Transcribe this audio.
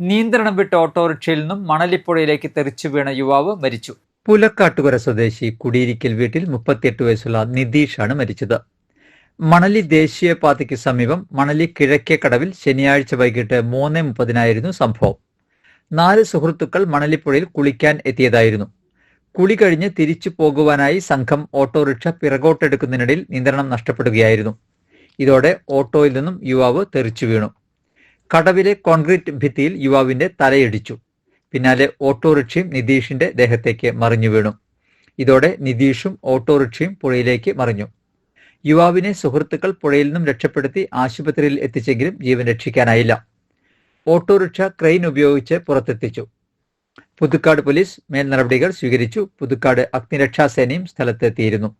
നിയന്ത്രണം വിട്ട ഓട്ടോറിക്ഷയിൽ നിന്നും മണലിപ്പുഴയിലേക്ക് തെറിച്ചു വീണ യുവാവ് മരിച്ചു. പുലക്കാട്ടുകര സ്വദേശി കുടിയിരിക്കൽ വീട്ടിൽ മുപ്പത്തിയെട്ട് വയസ്സുള്ള നിതീഷാണ് മരിച്ചത്. മണലി ദേശീയപാതയ്ക്ക് സമീപം മണലി കിഴക്കേ കടവിൽ ശനിയാഴ്ച വൈകിട്ട് മൂന്ന് മുപ്പതിനായിരുന്നു സംഭവം. നാല് സുഹൃത്തുക്കൾ മണലിപ്പുഴയിൽ കുളിക്കാൻ എത്തിയതായിരുന്നു. കുളി കഴിഞ്ഞ് തിരിച്ചു പോകുവാനായി സംഘം ഓട്ടോറിക്ഷ പിറകോട്ടെടുക്കുന്നതിനിടയിൽ നിയന്ത്രണം നഷ്ടപ്പെടുകയായിരുന്നു. ഇതോടെ ഓട്ടോയിൽ നിന്നും യുവാവ് തെറിച്ചു വീണു. കടവിലെ കോൺക്രീറ്റ് ഭിത്തിയിൽ യുവാവിന്റെ തലയിടിച്ചു. പിന്നാലെ ഓട്ടോറിക്ഷയും നിതീഷിന്റെ ദേഹത്തേക്ക് മറിഞ്ഞു വീണു. ഇതോടെ നിതീഷും ഓട്ടോറിക്ഷയും പുഴയിലേക്ക് മറിഞ്ഞു. യുവാവിനെ സുഹൃത്തുക്കൾ പുഴയിൽ നിന്നും രക്ഷപ്പെടുത്തി ആശുപത്രിയിൽ എത്തിച്ചെങ്കിലും ജീവൻ രക്ഷിക്കാനായില്ല. ഓട്ടോറിക്ഷ ക്രെയിൻ ഉപയോഗിച്ച് പുറത്തെത്തിച്ചു. പുതുക്കാട് പോലീസ് മേൽനടപടികൾ സ്വീകരിച്ചു. പുതുക്കാട് അഗ്നിരക്ഷാസേനയും സ്ഥലത്തെത്തിയിരുന്നു.